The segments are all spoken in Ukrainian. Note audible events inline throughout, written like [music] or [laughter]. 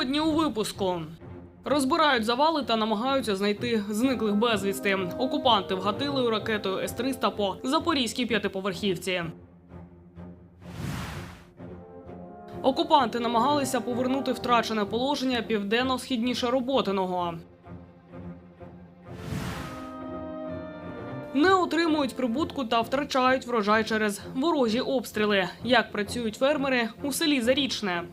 Сьогодні у випуску. Розбирають завали та намагаються знайти зниклих безвісти. Окупанти вгатили ракетою С-300 по запорізькій п'ятиповерхівці. Окупанти намагалися повернути втрачене положення південно-східніше Роботиного. Не отримують прибутку та втрачають врожай через ворожі обстріли. Як працюють фермери у селі Зарічне.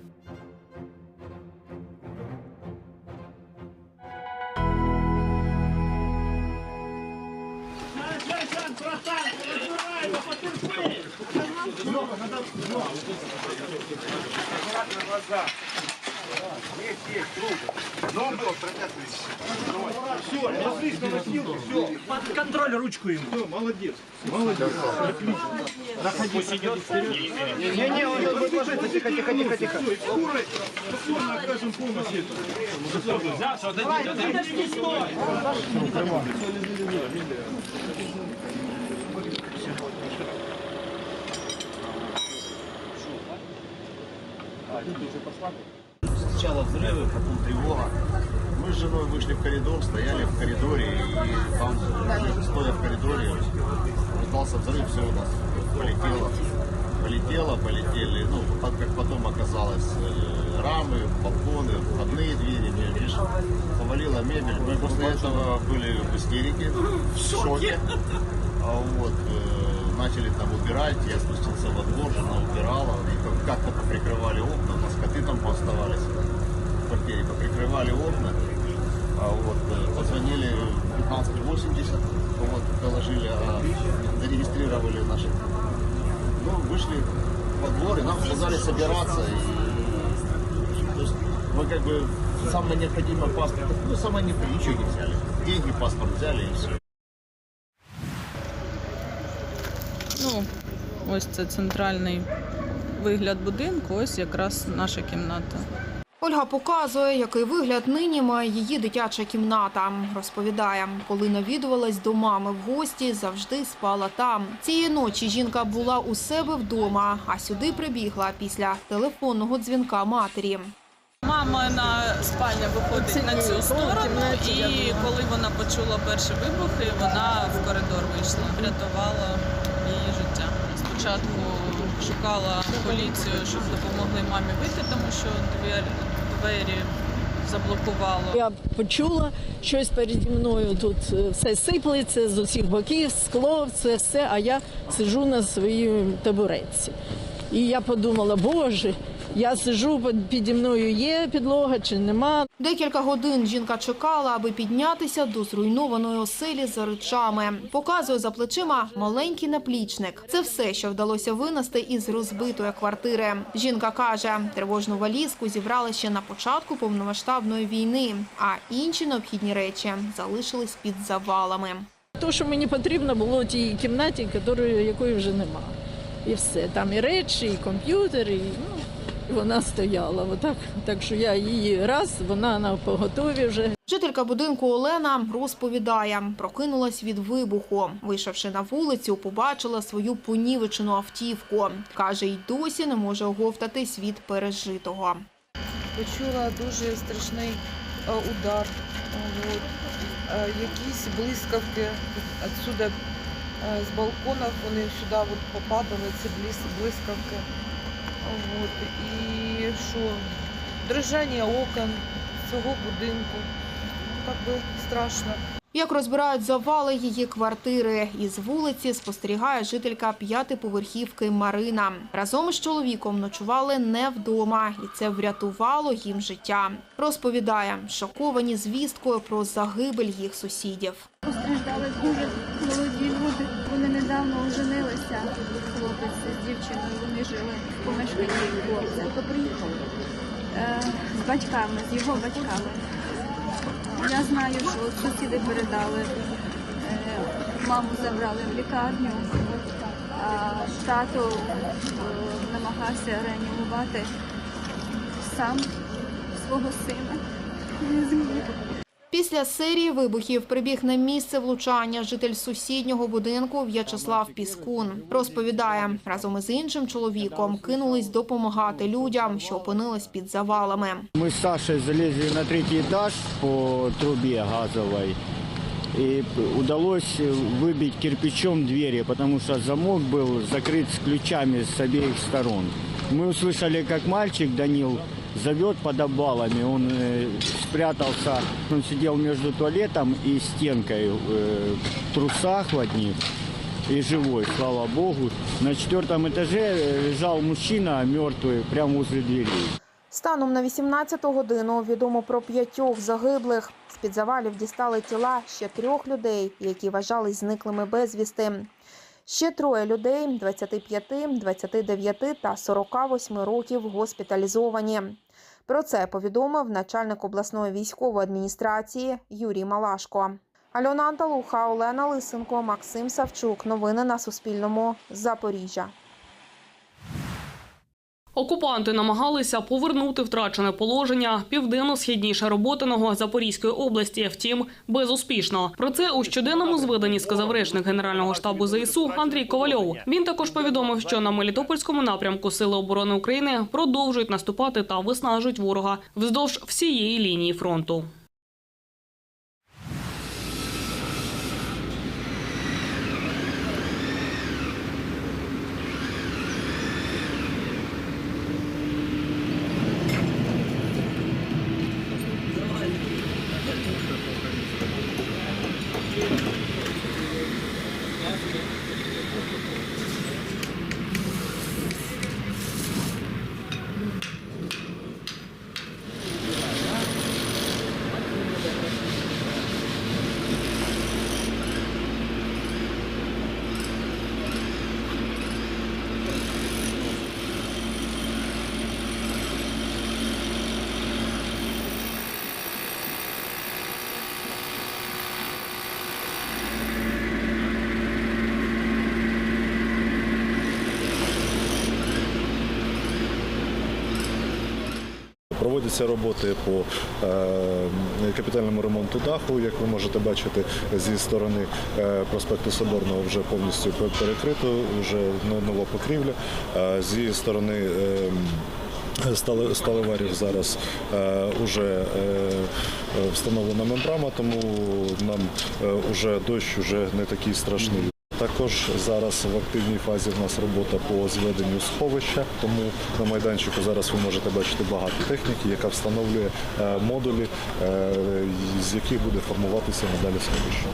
ручку ему. Все, молодец. Молодец. Отлично. Заходи. Не, не, он должен ложиться. Тихо, тихо, тихо, тихо. Скоро, скоро окажем помощь этому. За, что, дадите, дадите. Стой. А, ты уже послабил? Сначала взрывы, потом тревога. Мы с женой вышли в коридор, стояли в коридоре, и там, стоя в коридоре, пытался взрыв, все у нас полетело. Полетело, полетели, ну, так как потом оказалось, э, рамы, балконы, входные двери, видишь, повалила мебель. Мы после этого были в истерике, [laughs] в шоке. А вот, э, начали там убирать, я спустился во двор, жена убирала, и как- как-то поприкрывали окна, у нас коты там пооставались квартире, поприкрывали окна, а вот, э, позвонили в 1580, вот, доложили, а, зарегистрировали наши, ну, вышли во двор, и нам сказали собираться, и, то есть, мы как бы самое необходимое паспорт, ну, самое необходимое, ничего не взяли, деньги, паспорт взяли, и все. Ну, ось це центральний вигляд будинку, ось якраз наша кімната. Ольга показує, який вигляд нині має її дитяча кімната. Розповідає, коли навідувалась до мами в гості, завжди спала там. Цієї ночі жінка була у себе вдома, а сюди прибігла після телефонного дзвінка матері. Мама на спальня виходить на цю сторону, і коли вона почула перші вибухи, вона в коридор вийшла, врятувала її життя. Спочатку шукала поліцію, щоб допомогли мамі вийти, тому що двері, заблокувало. Я почула щось переді мною. Тут е, все сиплеться з усіх боків, скло, це все. А я сижу на своїй табуретці. І я подумала, боже, я сижу під- піді мною є підлога чи нема. Декілька годин жінка чекала, аби піднятися до зруйнованої оселі за речами. Показує за плечима маленький наплічник. Це все, що вдалося винести із розбитої квартири. Жінка каже, тривожну валізку зібрали ще на початку повномасштабної війни, а інші необхідні речі залишились під завалами. То, що мені потрібно було в тій кімнаті, якої, вже нема. І все. Там і речі, і комп'ютер, і ну, вона стояла. Отак. Так що я її раз, вона на поготові вже. Жителька будинку Олена розповідає, прокинулась від вибуху. Вийшовши на вулицю, побачила свою понівечену автівку. Каже, й досі не може оговтатись від пережитого. почула дуже страшний е, удар. От. Е, Якісь блискавки отсюда е, з балконів вони сюди от попадали, ці блис- блискавки. От. І що? Дрожання окон цього будинку. Ну, так би страшно. Як розбирають завали її квартири, із вулиці спостерігає жителька п'ятиповерхівки Марина. Разом з чоловіком ночували не вдома, і це врятувало їм життя. Розповідає, шоковані звісткою про загибель їх сусідів. Постраждали дуже молоді люди. Недавно оженилися. Хлопець з дівчиною. Вони жили в помешканні хлопця. Е, з батьками, з його батьками. Я знаю, що сусіди передали. Е, маму забрали в лікарню, а тато е, намагався реанімувати сам свого сина. Не зміг. Після серії вибухів прибіг на місце влучання житель сусіднього будинку В'ячеслав Піскун. Розповідає, разом із іншим чоловіком кинулись допомагати людям, що опинились під завалами. Мы с Сашей залезли на третий этаж по трубе газовой. И удалось выбить кирпичом двери, потому что замок был закрыт с ключами с обеих сторон. Мы услышали, как мальчик Данил зовет под обвалами. Он э, спрятался, он сидел между туалетом и стенкой э, в трусах в одних и живой, слава богу. На четвертом этаже э, лежал мужчина мертвый прямо возле дверей. Станом на 18 годину відомо про п'ятьох загиблих. З-під завалів дістали тіла ще трьох людей, які вважались зниклими безвісти. Ще троє людей 25, 29 та 48 років госпіталізовані. Про це повідомив начальник обласної військової адміністрації Юрій Малашко. Альона Анталуха, Олена Лисенко, Максим Савчук. Новини на Суспільному. Запоріжжя. Окупанти намагалися повернути втрачене положення південно-східніше роботиного Запорізької області. Втім, безуспішно. Про це у щоденному зведенні сказав речник Генерального штабу ЗСУ Андрій Ковальов. Він також повідомив, що на Мелітопольському напрямку Сили оборони України продовжують наступати та виснажують ворога вздовж всієї лінії фронту. Проводяться роботи по е, капітальному ремонту даху. Як ви можете бачити, зі сторони е, проспекту Соборного вже повністю перекрито, вже нова покрівля. Зі сторони е, сталеварів зараз вже е, встановлена мембрана, тому нам вже дощ не такий страшний. Також зараз в активній фазі в нас робота по зведенню сховища, тому на майданчику зараз ви можете бачити багато техніки, яка встановлює е, модулі, е, з яких буде формуватися надалі сховище.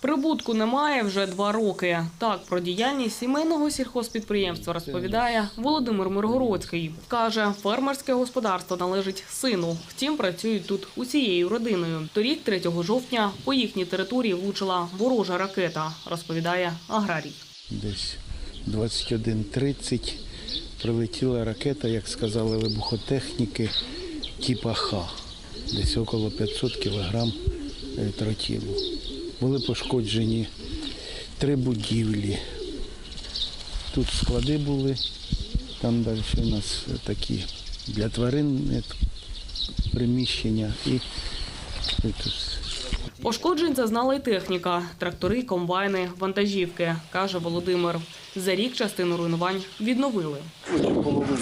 Прибутку немає вже два роки. Так про діяльність сімейного сільхозпідприємства розповідає Володимир Миргородський. Каже, фермерське господарство належить сину. Втім, працюють тут усією родиною. Торік, 3 жовтня, по їхній території влучила ворожа ракета, розповідає аграрій. десь 21.30 прилетіла ракета, як сказали вибухотехніки, типа Х, десь около 500 кілограм е, тротілу. Були пошкоджені три будівлі. Тут склади були, там далі у нас такі для тварин е, приміщення і, і тут Пошкоджень зазнала й техніка, трактори, комбайни, вантажівки, каже Володимир. За рік частину руйнувань відновили. Ось половину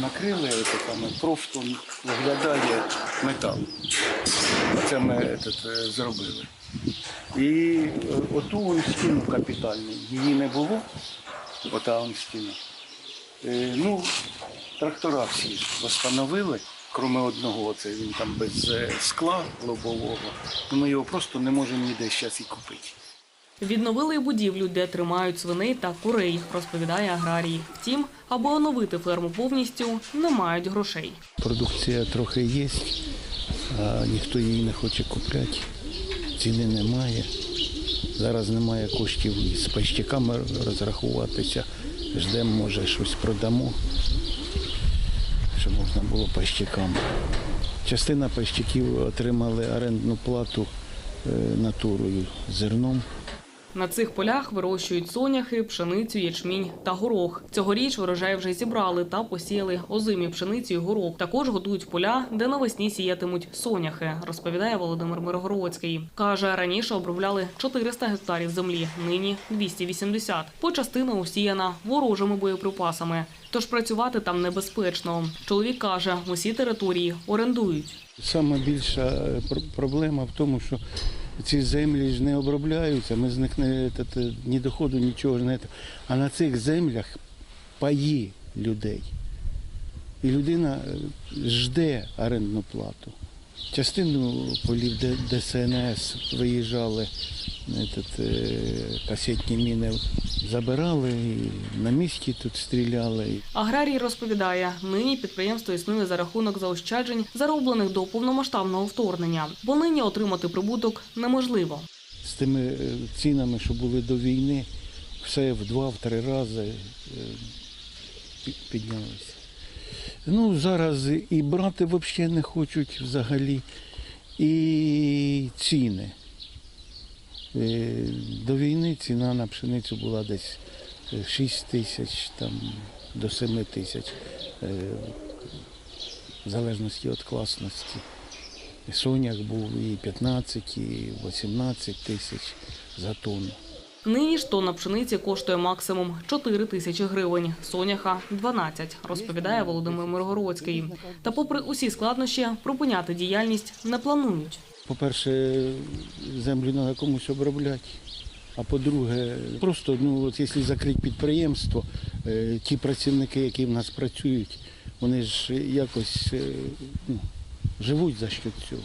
накрили, там просто виглядає метал. Це ми е, зробили. І е, оту вон стіну капітальну, її не було, ота вон стіна. Е, Ну, трактора всі встановили, крім одного, це він там без е, скла лобового. Ну, Ми його просто не можемо ніде зараз і купити. Відновили й будівлю, де тримають свиней та курей, розповідає аграрій. Втім, аби оновити ферму повністю, не мають грошей. Продукція трохи є, а ніхто її не хоче купляти. Ціни немає. Зараз немає коштів з пайщиками розрахуватися. Ждемо, може, щось продамо, щоб можна було пайщикам. Частина пайщиків отримали орендну плату е, натурою, зерном. На цих полях вирощують соняхи, пшеницю, ячмінь та горох. Цьогоріч врожай вже зібрали та посіяли озимі пшеницю і горох. Також готують поля, де навесні сіятимуть соняхи, розповідає Володимир Мирогородський. Каже, раніше обробляли 400 гектарів землі, нині 280. По частина усіяна ворожими боєприпасами. Тож працювати там небезпечно. Чоловік каже, усі території орендують. Саме більша е, проблема в тому, що ці землі ж не обробляються, ми з них не те, ні доходу, нічого не. А на цих землях паї людей. І людина е, жде орендну плату. Частину полів ДСНС виїжджали, этот, е, касетні міни забирали, і на місці тут стріляли. Аграрій розповідає, нині підприємство існує за рахунок заощаджень, зароблених до повномасштабного вторгнення, бо нині отримати прибуток неможливо. з тими е, цінами, що були до війни, все в два-три рази е, піднялося. Ну, зараз і брати взагалі не хочуть взагалі, і ціни. Е, До війни ціна на пшеницю була десь е, 6 тисяч там, до 7 тисяч, е, в залежності від класності. Соняк був і 15, і 18 тисяч за тонну. Нині ж тонна пшениці коштує максимум 4 тисячі гривень, соняха – 12, розповідає Володимир Миргородський. Та попри усі складнощі, припиняти діяльність не планують. По-перше, землю треба комусь обробляти. А по-друге, просто ну, от якщо закрити підприємство, е, ті працівники, які в нас працюють, вони ж якось е, ну, живуть за що цього.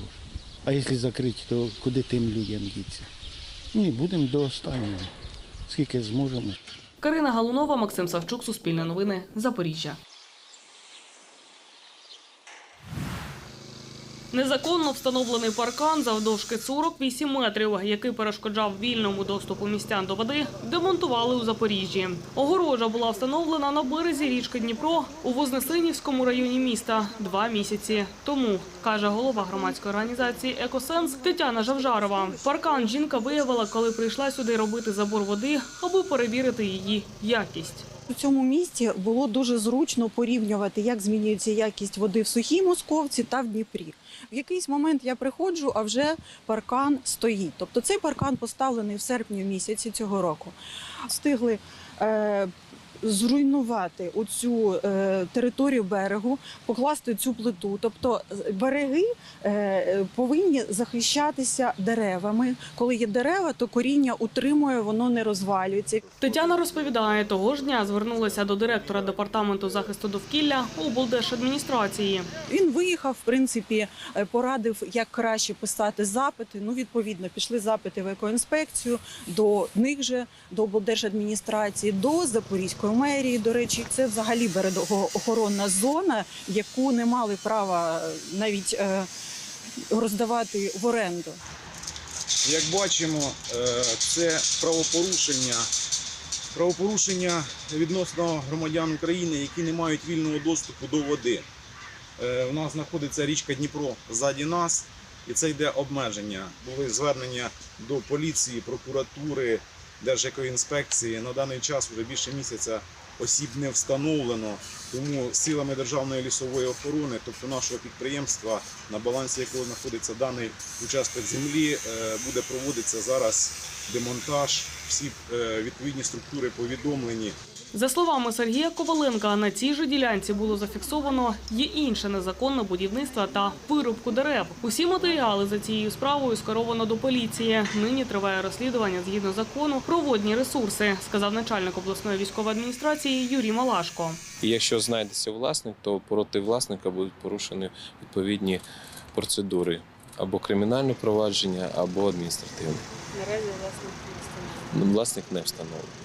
А якщо закрити, то куди тим людям діться? Ні, будемо до останнього, скільки зможемо. Карина Галунова, Максим Савчук, Суспільне новини, Запоріжжя. Незаконно встановлений паркан завдовжки 48 метрів, який перешкоджав вільному доступу містян до води, демонтували у Запоріжжі. Огорожа була встановлена на березі річки Дніпро у Вознесенівському районі міста два місяці тому, каже голова громадської організації Екосенс Тетяна Жавжарова. Паркан жінка виявила, коли прийшла сюди робити забор води, аби перевірити її якість. У цьому місті було дуже зручно порівнювати, як змінюється якість води в сухій московці та в Дніпрі. В якийсь момент я приходжу, а вже паркан стоїть. Тобто цей паркан поставлений в серпні місяці цього року. Встигли е, зруйнувати оцю е, територію берегу, покласти цю плиту. Тобто береги е, повинні захищатися деревами. Коли є дерева, то коріння утримує, воно не розвалюється. Тетяна розповідає, того ж дня звернулася до директора департаменту захисту довкілля облдержадміністрації. Він виїхав, в принципі, е, порадив, як краще писати запити. Ну, відповідно, пішли запити в екоінспекцію до них же, до облдержадміністрації, до Запорізької мерії. До речі, це взагалі берегоохоронна зона, яку не мали права е, навіть е, роздавати в оренду. Як бачимо, е, це правопорушення, правопорушення відносно громадян України, які не мають вільного доступу до води. У нас знаходиться річка Дніпро ззаді нас, і це йде обмеження. Були звернення до поліції, прокуратури, Держекоінспекції. На даний час вже більше місяця осіб не встановлено. Тому силами Державної лісової охорони, тобто нашого підприємства, на балансі якого знаходиться даний участок землі, е, буде проводитися зараз демонтаж. Всі е, відповідні структури повідомлені. За словами Сергія Коваленка, на цій же ділянці було зафіксовано є інше незаконне будівництво та вирубку дерев. Усі матеріали за цією справою скеровано до поліції. Нині триває розслідування згідно закону про водні ресурси, сказав начальник обласної військової адміністрації Юрій Малашко. І якщо знайдеться власник, то проти власника будуть порушені відповідні процедури або кримінальне провадження, або адміністративне. Наразі власне Ну, Власник не встановлений.